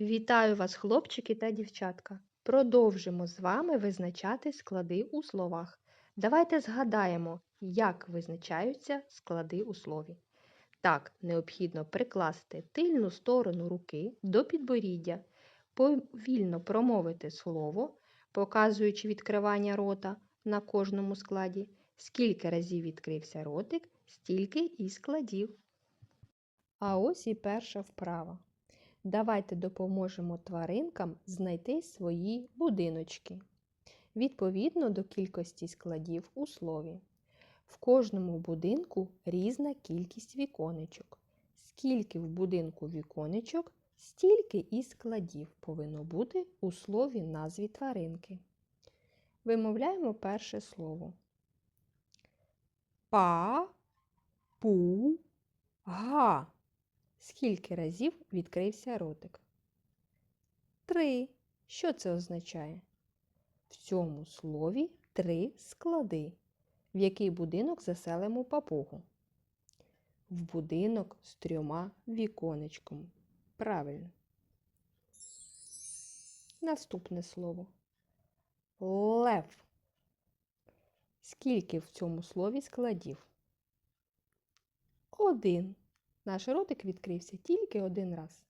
Вітаю вас, хлопчики та дівчатка! Продовжимо з вами визначати склади у словах. Давайте згадаємо, як визначаються склади у слові. Так, необхідно прикласти тильну сторону руки до підборіддя, повільно промовити слово, показуючи відкривання рота на кожному складі. Скільки разів відкрився ротик, стільки і складів. А ось і перша вправа. Давайте допоможемо тваринкам знайти свої будиночки відповідно до кількості складів у слові. В кожному будинку різна кількість віконечок. Скільки в будинку віконечок, стільки і складів повинно бути у слові назві тваринки. Вимовляємо перше слово. Па, пу, га. Скільки разів відкрився ротик? Три. Що це означає? В цьому слові три склади. В який будинок заселимо папугу? В будинок з трьома віконечками. Правильно. Наступне слово. Лев. Скільки в цьому слові складів? Один. Наш ротик відкрився тільки один раз.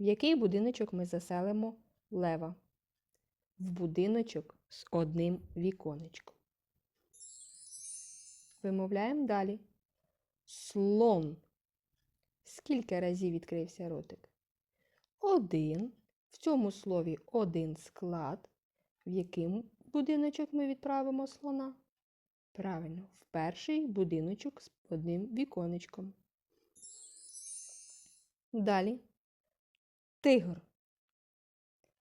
В який будиночок ми заселимо лева? В будиночок з одним віконечком. Вимовляємо далі. Слон. Скільки разів відкрився ротик? Один. В цьому слові один склад. В який будиночок ми відправимо слона? Правильно, в перший будиночок з одним віконечком. Далі тигр.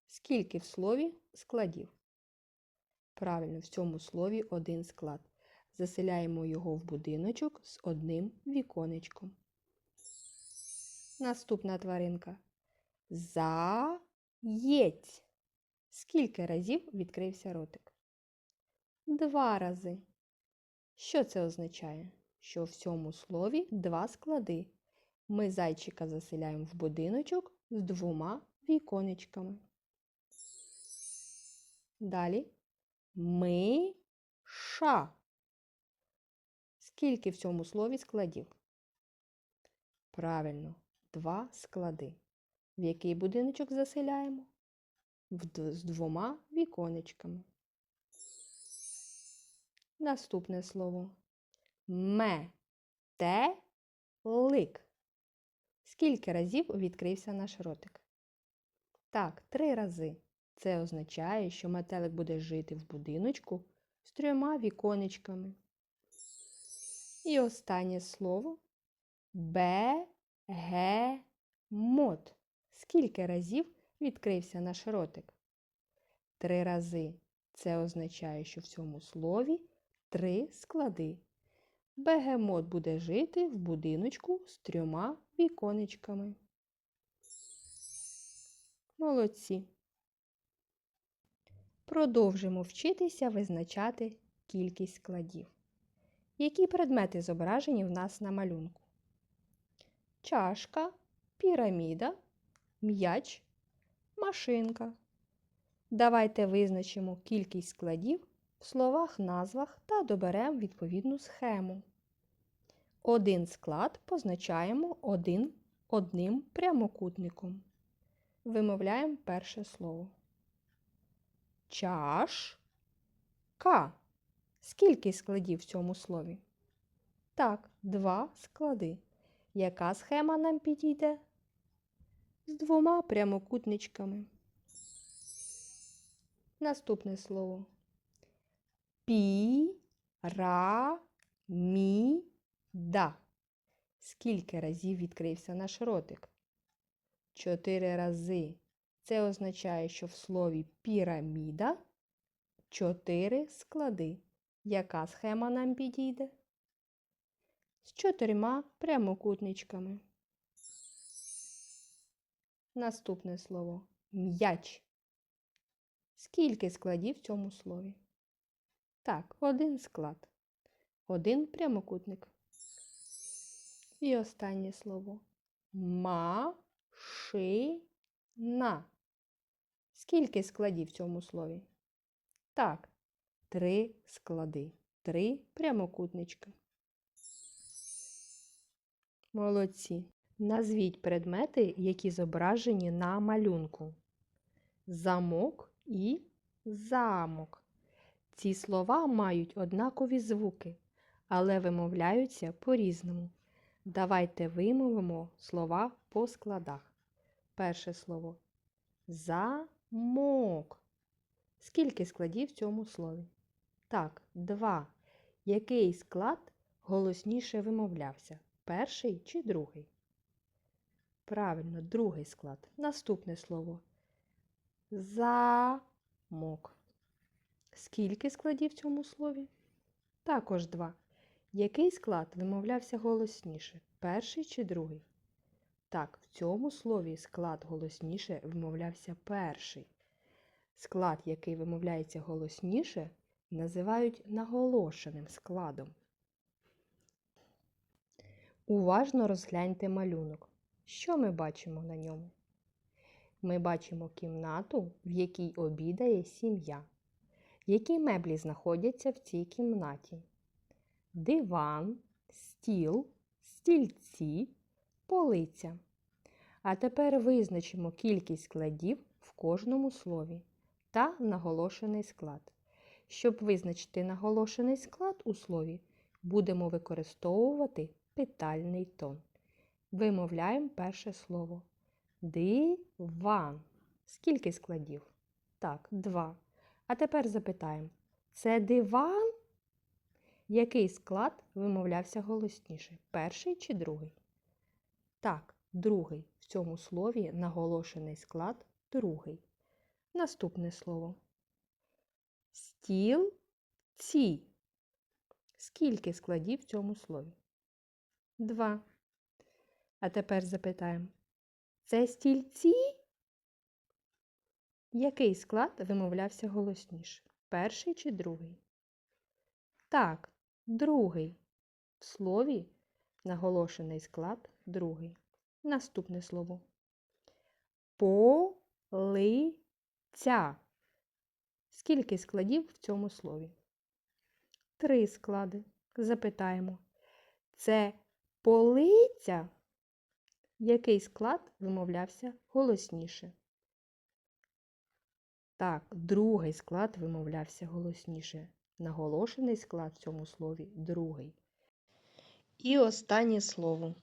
Скільки в слові складів? Правильно, в цьому слові один склад. Заселяємо його в будиночок з одним віконечком. Наступна тваринка. Заєць. Скільки разів відкрився ротик? Два рази. Що це означає? Що в цьому слові два склади. Ми зайчика заселяємо в будиночок з двома віконечками. Далі ми-ша. Скільки в цьому слові складів? Правильно, два склади. В який будиночок заселяємо? З двома віконечками. Наступне слово ме-те-лик. Скільки разів відкрився наш ротик? Так, три рази. Це означає, що метелик буде жити в будиночку з трьома віконечками. І останнє слово бе-ге-мот. Скільки разів відкрився наш ротик? Три рази. Це означає, що в цьому слові три склади. Бегемот буде жити в будиночку з трьома віконечками. Молодці. Продовжимо вчитися визначати кількість складів. Які предмети зображені в нас на малюнку? Чашка, піраміда, м'яч, машинка. Давайте визначимо кількість складів в словах, назвах та доберемо відповідну схему. Один склад позначаємо один, одним прямокутником. Вимовляємо перше слово. Чашка. Скільки складів в цьому слові? Так, два склади. Яка схема нам підійде? З двома прямокутничками. Наступне слово. Пі-ра-мі-да. Скільки разів відкрився наш ротик? Чотири рази. Це означає, що в слові піраміда чотири склади. Яка схема нам підійде? З чотирма прямокутничками. Наступне слово м'яч. Скільки складів в цьому слові? Так, один склад. Один прямокутник. І останнє слово машина. На. Скільки складів в цьому слові? Так, три склади. Три прямокутничка. Молодці. Назвіть предмети, які зображені на малюнку. Замок і замок. Ці слова мають однакові звуки, але вимовляються по-різному. Давайте вимовимо слова по складах. Перше слово замок. Скільки складів в цьому слові? Так, два. Який склад голосніше вимовлявся? Перший чи другий? Правильно, другий склад. Наступне слово. Замок. Скільки складів в цьому слові? Також два. Який склад вимовлявся голосніше? Перший чи другий? Так, в цьому слові склад голосніше вимовлявся перший. Склад, який вимовляється голосніше, називають наголошеним складом. Уважно розгляньте малюнок. Що ми бачимо на ньому? Ми бачимо кімнату, в якій обідає сім'я. Які меблі знаходяться в цій кімнаті? Диван, стіл, стільці, полиця. А тепер визначимо кількість складів в кожному слові та наголошений склад. Щоб визначити наголошений склад у слові, будемо використовувати питальний тон. Вимовляємо перше слово. Диван. Скільки складів? Так, два. А тепер запитаємо: це диван? Який склад вимовлявся голосніше? Перший чи другий? Так, другий. В цьому слові наголошений склад другий. Наступне слово. Стіл ці. Скільки складів в цьому слові? Два. А тепер запитаємо. Це стільці? Який склад вимовлявся голосніше? Перший чи другий? Так, другий. В слові наголошений склад другий. Наступне слово. Полиця. Скільки складів в цьому слові? Три склади. Запитаємо. Це полиця? Який склад вимовлявся голосніше? Так, другий склад вимовлявся голосніше. Наголошений склад в цьому слові другий. І останнє слово.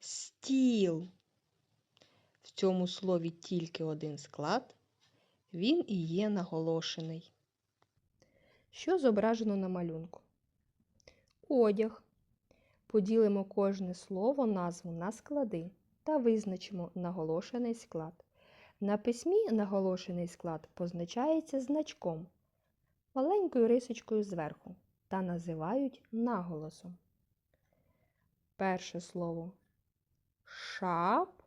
Стіл. В цьому слові тільки один склад. Він і є наголошений. Що зображено на малюнку? Одяг. Поділимо кожне слово назву на склади та визначимо наголошений склад. На письмі наголошений склад позначається значком, маленькою рисочкою зверху та називають наголосом. Перше слово шапка.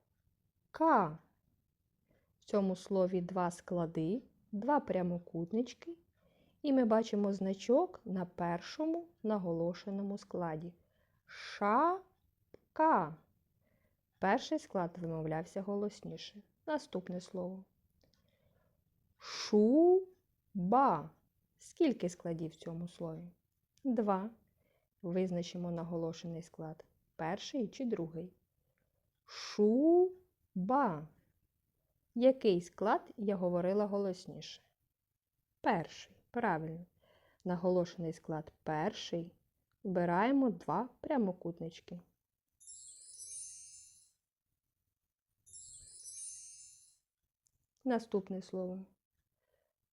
В цьому слові два склади, два прямокутнички, і ми бачимо значок на першому наголошеному складі. Шапка. Перший склад вимовлявся голосніше. Наступне слово. Шуба. Скільки складів в цьому слові? Два. Визначимо наголошений склад. Перший чи другий. Шуба. Який склад я говорила голосніше? Перший. Правильно. Наголошений склад перший. Вбираємо два прямокутнички. Наступне слово.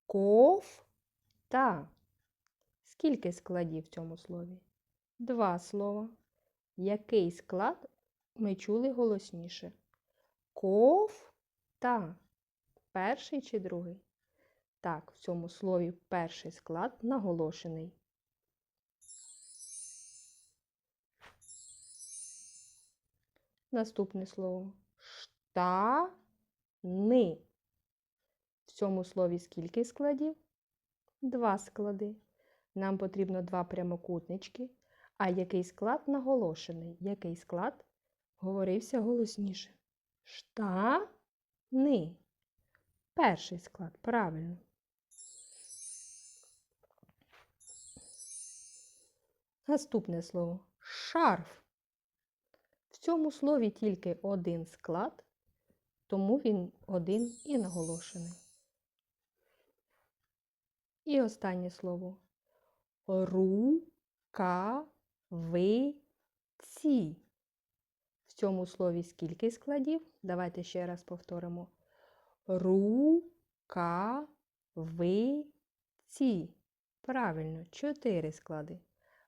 Ковта. Скільки складів в цьому слові? Два слова. Який склад ми чули голосніше? Ковта. Перший чи другий? Так, в цьому слові перший склад наголошений. Наступне слово. Штани. Цьому слові скільки складів? Два склади. Нам потрібно два прямокутнички. А який склад наголошений? Який склад говорився голосніше? Штани. Перший склад, правильно. Наступне слово шарф. В цьому слові тільки один склад, тому він один і наголошений. І останнє слово рукавиці. В цьому слові скільки складів? Давайте ще раз повторимо. Рукавиці. Правильно, чотири склади.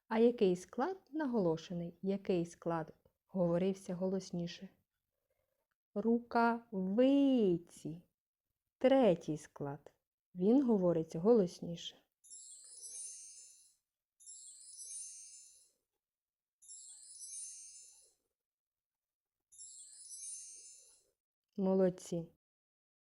А який склад наголошений? Який склад говорився голосніше? Рукавиці. Третій склад. Він говорить голосніше. Молодці.